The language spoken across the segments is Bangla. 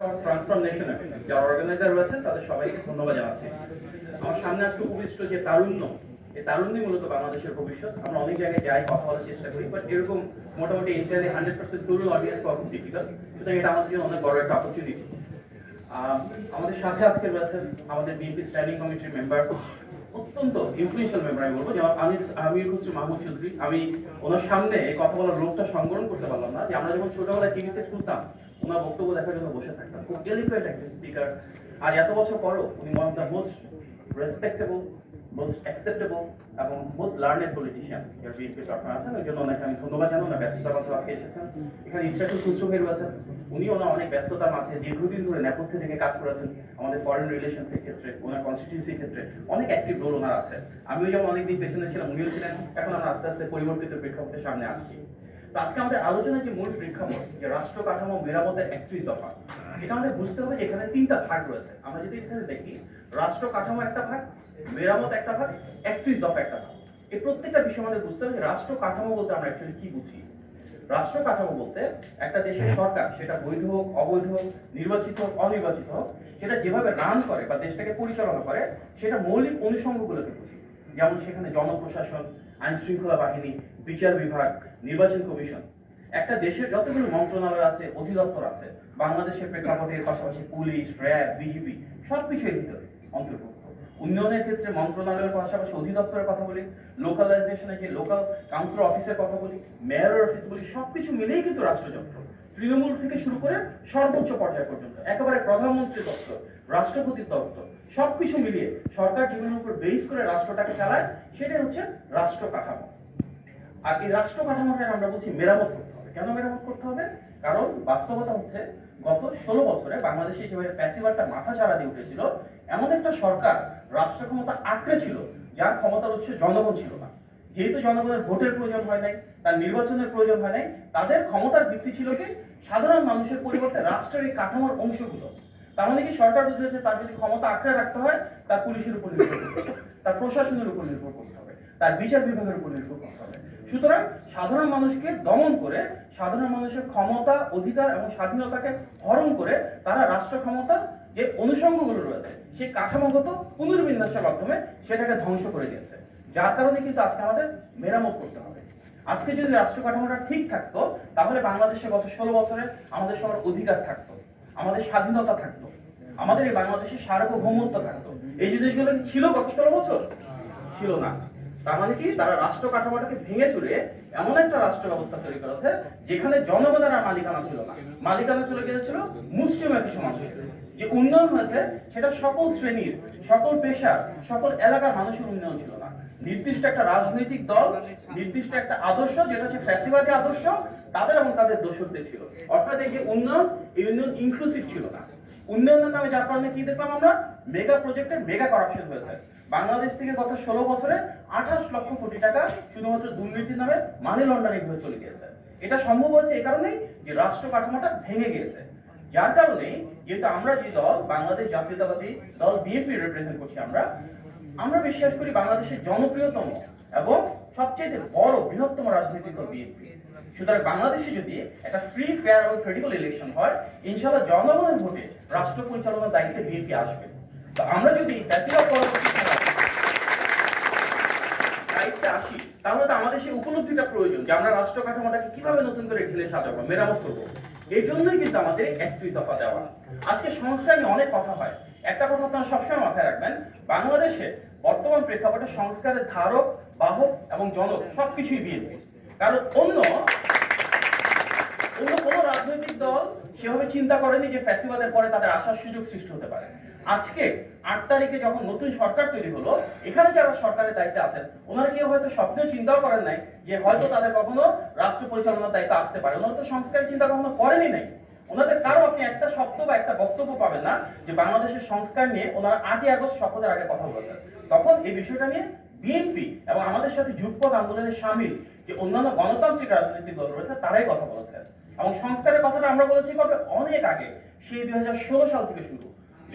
ট্রান্সফরমেশন যারা অর্গানাইজার রয়েছেন, তাদের সবাইকে ধন্যবাদ জানাচ্ছি। আমার সামনে আজকে উপবিষ্ট যে তারুণ্য, এই তারুণ্যই মূলত বাংলাদেশের ভবিষ্যৎ। আমরা অনেক জায়গায় যাই, কথা বলার চেষ্টা করি বাট এরকম মোটামুটি হান্ড্রেড পার্সেন্ট তরুণ অডিয়েন্স পাওয়া খুব ডিফিকাল্ট সুতরাং এটা আমাদের জন্য অনেক বড় একটা অপরচুনিটি আমাদের সাথে আজকে রয়েছেন আমাদের বিএনপি স্ট্যান্ডিং কমিটির মেম্বার অত্যন্ত ইনফ্লুয়েন্সিয়াল মেম্বার আমি বলব, যেমন আমির আমির মাহমুদ চৌধুরী। আমি ওনার সামনে এই কথা বলার লোকটা সংবরণ করতে পারলাম না, যে আমরা যখন ছোটবেলায় টিভিতে শুনতাম ওনার বক্তব্য দেখার জন্য বসে থাকতাম। খুব এলিফেন্ট একজন স্পিকার আর এত বছর পরও উনি one of the most respectable most acceptable এবং মোস্ট লার্নেড পলিটিশিয়ান যার বিএনপি আপনারা আছেন। ওই জন্য ওনাকে আমি ধন্যবাদ জানাই। ওনার ব্যস্ততার মাঝে আজকে এসেছেন। এখানে খুচরো ভাই রয়েছেন উনি ওনার অনেক ব্যস্ততার মাঝে দীর্ঘদিন ধরে নেপথ্যে থেকে কাজ করেছেন আমাদের ফরেন রিলেশনস এর ক্ষেত্রে, ওনার কনস্টিটিউন্সির ক্ষেত্রে। অনেক অ্যাক্টিভ রোল ওনার আছে। আমিও যেমন অনেকদিন পেছনে ছিলাম, উনিও ছিলেন। এখন আমরা আস্তে আস্তে পরিবর্তিত প্রেক্ষাপটের সামনে আসছি। আজকে আমাদের আলোচনার যে মূল প্রেক্ষাপট, যে রাষ্ট্র কাঠামো, মেরামতের একত্রিশ দফা, এটা আমাদের বুঝতে হবে এখানে তিনটা ভাগ রয়েছে। আমরা যদি এখানে দেখি, রাষ্ট্র কাঠামো একটা ভাগ, মেরামত একটা ভাগ, একত্রিশ দফা একটা ভাগ। এই প্রত্যেকটা বিষয় আমাদের বুঝতে হবে রাষ্ট্র কাঠামো বলতে আমরা অ্যাকচুয়ালি কি বুঝি? রাষ্ট্র কাঠামো বলতে একটা দেশের সরকার, সেটা বৈধ হোক, অবৈধ হোক, নির্বাচিত হোক, অনির্বাচিত হোক, সেটা যেভাবে রান করে বা দেশটাকে পরিচালনা করে, সেটা মৌলিক অনুষঙ্গগুলোকে বুঝি। যেমন সেখানে জনপ্রশাসন আইন শৃঙ্খলা বাহিনী বিচার বিভাগ, নির্বাচন কমিশন। একটা দেশের যতগুলো মন্ত্রণালয় আছে, অধিদপ্তর আছে, বাংলাদেশের প্রেক্ষাপটের পাশাপাশি পুলিশ, র্যাব, বিজিবি সবকিছু এর ভিতরে অন্তর্ভুক্ত। উন্নয়নের ক্ষেত্রে মন্ত্রণালয়ের পাশাপাশি অধিদপ্তরের কথা বলি লোকালাইজেশনে যে লোকাল কাউন্সিল অফিসের কথা বলি মেয়রের অফিস বলি, সবকিছু মিলেই কিন্তু রাষ্ট্রযন্ত্র। তৃণমূল থেকে শুরু করে সর্বোচ্চ পর্যায় পর্যন্ত, একেবারে প্রধানমন্ত্রী দপ্তর, রাষ্ট্রপতির দপ্তর, সবকিছু মিলিয়ে সরকার জীবনের উপর বেস করে রাষ্ট্রটাকে চালায়, সেটাই হচ্ছে রাষ্ট্র কাঠামো। আর এই রাষ্ট্র কাঠামোটা আমরা বলছি মেরামত করতে হবে। কেন মেরামত করতে হবে? কারণ বাস্তবতা হচ্ছে, গত ষোলো বছরে বাংলাদেশে যেভাবে প্যাসিভারটা মাথা চাড়া দিয়ে উঠেছিল, এমন একটা সরকার রাষ্ট্র ক্ষমতা আঁকড়ে ছিল, যার ক্ষমতার উৎস জনগণ ছিল না। যেহেতু জনগণের ভোটের প্রয়োজন হয় নাই, তার নির্বাচনের প্রয়োজন হয় নাই, তাদের ক্ষমতার ভিত্তি ছিল কি? সাধারণ মানুষের পরিবর্তে রাষ্ট্রের এই কাঠামোর অংশগুলো। তার মানে কি সরকার বুঝেছে তার যদি ক্ষমতা আঁকড়ে রাখতে হয়, তার পুলিশের উপর নির্ভর করতে হবে, তার প্রশাসনের উপর নির্ভর করতে হবে, তার বিচার বিভাগের উপর নির্ভর করতে হবে। সুতরাং সাধারণ মানুষকে দমন করে, সাধারণ মানুষের ক্ষমতা, অধিকার এবং স্বাধীনতাকে হরণ করে তারা রাষ্ট্র ক্ষমতার যে অনুষঙ্গগুলো রয়েছে, সেই কাঠামোগত পুনর্বিন্যাসের মাধ্যমে সেটাকে ধ্বংস করে দিয়েছে। যার কারণে কিন্তু আজকে আমাদের মেরামত করতে হবে। আজকে যদি রাষ্ট্র কাঠামোটা ঠিক থাকতো, তাহলে বাংলাদেশে গত ষোলো বছরে আমাদের সবার অধিকার থাকতো, আমাদের স্বাধীনতা থাকতো, আমাদের এই বাংলাদেশের সার্বভৌমত্ব থাকতো। এই জিনিসগুলো কি ছিল গত ষোলো বছর? ছিল না। তার মানে কি? তারা রাষ্ট্র কাঠামোটাকে ভেঙে চুরে এমন একটা রাষ্ট্র ব্যবস্থা তৈরি করেছে, যেখানে জনগণের আর মালিকানা ছিল না। মালিকানা চলে গিয়েছিল মুসলিমের কিছু মানুষের। যে উন্নয়ন হয়েছে, সেটা সকল শ্রেণির, সকল পেশার, সকল এলাকার মানুষের উন্নয়ন ছিল না। নির্দিষ্ট একটা রাজনৈতিক দল, নির্দিষ্ট একটা আদর্শ, যেটা হচ্ছে ফ্যাসিবাদী আদর্শ, তাদের এবং তাদের দোষরদের ছিল। অর্থাৎ এই যে উন্নয়ন, এই উন্নয়ন ইনক্লুসিভ ছিল না। উন্নয়নের নামে যার কারণে কি দেখলাম আমরা? মেগা প্রজেক্টের মেগা করাপশন হয়েছে। বাংলাদেশ থেকে গত ষোলো বছরে আঠাশ লক্ষ কোটি টাকা শুধুমাত্র দুর্নীতির নামে মানি লন্ডারিং হয়ে চলে গিয়েছে। এটা সম্ভব হয়েছে এই কারণেই যে রাষ্ট্র কাঠামোটা ভেঙে গিয়েছে। যার কারণে যেহেতু আমরা যে দল, বাংলাদেশ জাতীয়তাবাদী দল বিএনপি রিপ্রেজেন্ট করছি আমরা আমরা বিশ্বাস করি বাংলাদেশের জনপ্রিয়তম এবং সবচেয়ে বড় বৃহত্তম রাজনৈতিক দল বিএনপি। সুতরাং বাংলাদেশে যদি একটা ফ্রি ফেয়ার এবং ক্রেডিবল ইলেকশন হয়, ইনশাআল্লাহ জনগণের ভোটে রাষ্ট্র পরিচালনার দায়িত্বে বিএনপি আসবে। তো আমরা যদি দায়িত্বে আসি, তাহলে তো আমাদের সেই উপলব্ধিটা প্রয়োজন যে আমরা রাষ্ট্র কাঠামোটাকে কীভাবে নতুন করে ঢেলে সাজাবো, মেরামত করব। এই জন্যই কিন্তু আমাদের একত্রিশ দফা দেওয়া। আজকে সংস্কার নিয়ে অনেক কথা হয়। একটা কথা আপনারা সবসময় মাথায় রাখবেন, বাংলাদেশে বর্তমান প্রেক্ষাপটে সংস্কারের ধারক, বাহক এবং জনক সবকিছুই বিএনপি। কারণ অন্য অন্য কোনো রাজনৈতিক দল সেভাবে চিন্তা করেনি যে ফ্যাসিবাদের পরে তাদের আসার সুযোগ সৃষ্টি হতে পারে। আজকে আট তারিখে যখন নতুন সরকার তৈরি হলো, এখানে যারা সরকারের দায়িত্বে আছেন, ওনারা কেউ হয়তো স্বপ্নেও চিন্তাও করেন নাই যে হয়তো তাদের কখনো রাষ্ট্র পরিচালনার দায়িত্ব আসতে পারে। ওনারা তো সংস্কারের চিন্তা কখনো করেনই নাই। ওনাদের কারও আপনি একটা শব্দ বা একটা বক্তব্য পাবেন না যে বাংলাদেশের সংস্কার নিয়ে ওনারা আটই আগস্ট শপথের আগে কথা বলেছেন। তখন এই বিষয়টা নিয়ে বিএনপি এবং আমাদের সাথে যুগপথ আন্দোলনের সামিল যে অন্যান্য গণতান্ত্রিক রাজনৈতিক দল রয়েছে, তারাই কথা বলেছেন। এবং সংস্কারের কথাটা আমরা বলেছি কবে? অনেক আগে, সেই দুই সাল থেকে শুরু।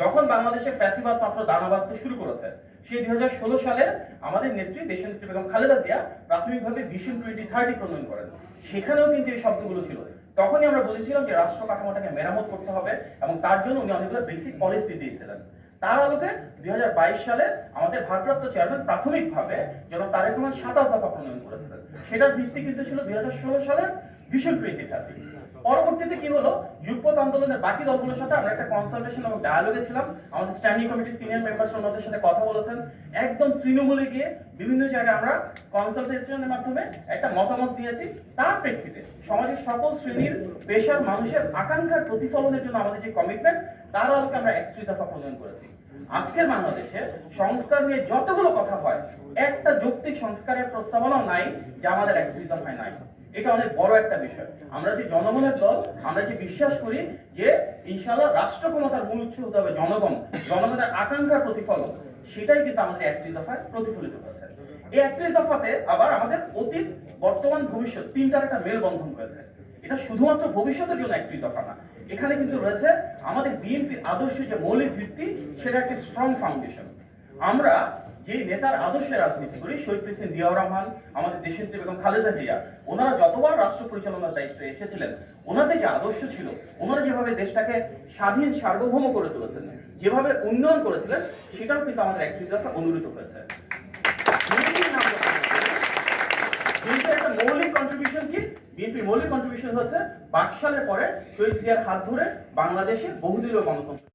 যখন বাংলাদেশে প্যাসিবাদ মাত্র দানা বাঁধতে শুরু করেছে, সেই দুই সালে আমাদের নেত্রী দেশনেত্রী বেগম খালেদা জিয়া প্রাথমিকভাবে ভিশন টোয়েন্টি থার্টি প্রণয়ন করেন। সেখানেও কিন্তু এই শব্দগুলো ছিল। তখনই আমরা বলেছিলাম যে রাষ্ট্র কাঠামোটাকে মেরামত করতে হবে এবং তার জন্য উনি অনেকগুলো বেসিক পলিসি দিয়েছিলেন। তার আলোকে দুই হাজার বাইশ সালে আমাদের ভারপ্রাপ্ত চেয়ারম্যান প্রাথমিকভাবে যেন তারেক রহমান সাতাশ দফা প্রণয়ন করেছিলেন। সেটার ভিত্তি কিন্তু ছিল দুই হাজার ষোলো সালের ভীষণ প্রিন্টি থার্টি। পরবর্তীতে কি হলো? যুগপথ আন্দোলনের বাকি দলগুলোর সাথে আমরা একটা কনসালটেশন এবং ডায়ালগে ছিলাম। আমাদের স্ট্যান্ডিং কমিটির সিনিয়র মেম্বার্স ওনাদের সাথে কথা বলেছেন। একদম তৃণমূলে গিয়ে বিভিন্ন জায়গায় আমরা কনসালটেশনের মাধ্যমে একটা মতামত দিয়েছি। তার প্রেক্ষিতে সমাজের সকল শ্রেণির পেশার মানুষের আকাঙ্ক্ষার প্রতিফলনের জন্য আমাদের যে কমিটমেন্ট তার আলোকে আমরা একত্রিশ দফা প্রণয়ন করেছি। আজকের বাংলাদেশে সংস্কার নিয়ে যতগুলো কথা হয়, একটা যৌক্তিক সংস্কারের প্রস্তাবনাও নাই, যা আমাদের একত্রিশ দফায় নাই। এটা অনেক বড় একটা বিষয়। আমরা যে জনগণের দল, আমরা যে বিশ্বাস করি যে ইনশাআল্লাহ রাষ্ট্র ক্ষমতার মূল উৎস হতে হবে জনগণ, জনগণের আকাঙ্ক্ষার প্রতিফলন। সেটাই কিন্তু আমাদের একত্রিশ দফায় প্রতিফলিত হয়েছে। এই একত্রিশ দফাতে আবার আমাদের অতীত, বর্তমান, ভবিষ্যৎ তিনটার একটা মেলবন্ধন হয়েছে। এটা শুধুমাত্র ভবিষ্যতের জন্য একটি দফা না। এখানে কিন্তু রয়েছে আমাদের বিএনপির আদর্শ যে মৌলিক ভিত্তি, সেটা একটি স্ট্রং ফাউন্ডেশন আমরা যে নেতার আদর্শে রাজনীতি করি, শহীদ প্রেসিডেন্ট জিয়াউর রহমান, আমাদের দেশের যে বেগম খালেদা জিয়া, ওনারা যতবার রাষ্ট্র পরিচালনার দায়িত্বে এসেছিলেন, ওনাদের যে আদর্শ ছিল, ওনারা যেভাবে দেশটাকে স্বাধীন, সার্বভৌম করে তুলেছেন যেভাবে উন্নয়ন করেছিলেন, সেটাও কিন্তু আমাদের একটি দফা অনুরূত হয়েছে একটা মৌলিক কন্ট্রিবিউশন কি? বিএনপির মৌলিক কন্ট্রিবিউশন হচ্ছে, বাকশালের পরে শহীদ জিয়ার হাত ধরে বাংলাদেশে বহুদলীয় গণতন্ত্র